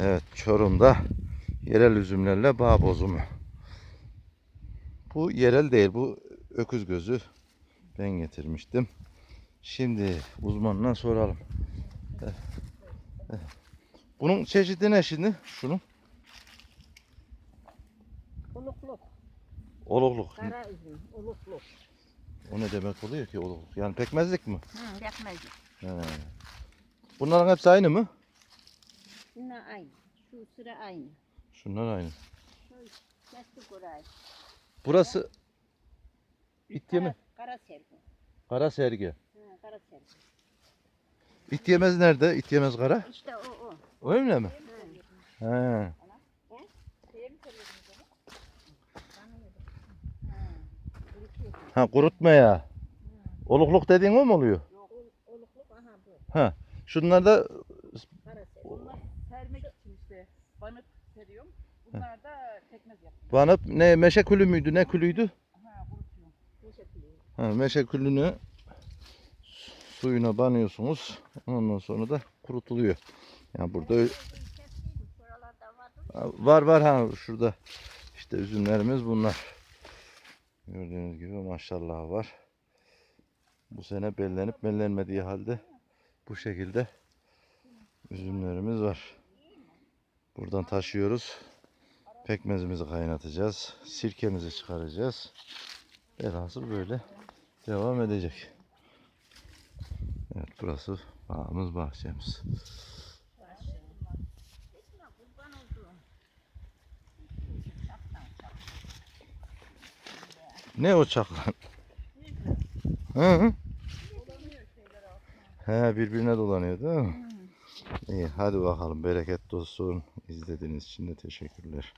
Evet Çorum'da yerel üzümlerle bağ bozumu. Bu yerel değil bu öküz gözü. Ben getirmiştim. Şimdi uzmanına soralım. Eh, eh. Bunun çeşidi ne şimdi? Şunun Ulukluk, olukluk. kara üzüm, ulukluk. O ne demek oluyor ki olukluk? Yani pekmezlik mi? Hı, yakmacı. He. Bunların hepsi aynı mı? Bunlar aynı. Şu sıra aynı. Şunlar aynı. Şöyle kestik orayı. Burası İtyeme, Kara, kara sergi. Kara Sergi. Ha, kara sergi. İtyemez nerede? İtyemez Kara. İşte o o. Öyle mi? He. Onu? Ha. Ha kurutma ya. Olukluk dediğin o mu oluyor? Yok, ol- olukluk aha bu. Şunlar da Kara sergi. Onlar sermek için işte banıp seriyorum. Bunlar da pekmez yapıyor. banıp ne meşe külü müydü ne külüydü? Ha kurutuyor. Teşekkür ederim. Ha, meşe külünü suyuna banıyorsunuz. Ondan sonra da kurutuluyor. Yani burada. Ha, var var ha şurada. İşte üzümlerimiz bunlar. Gördüğünüz gibi maşallah var. Bu sene bellenip bellenmediği halde bu şekilde üzümlerimiz var. Buradan taşıyoruz. Pekmezimizi kaynatacağız. Sirkemizi çıkaracağız. Velhasıl böyle devam edecek. Evet burası bağımız bahçemiz. Ne o çaklan? Hı. He birbirine dolanıyor değil mi? İyi hadi bakalım bereketli olsun. İzlediğiniz için de teşekkürler.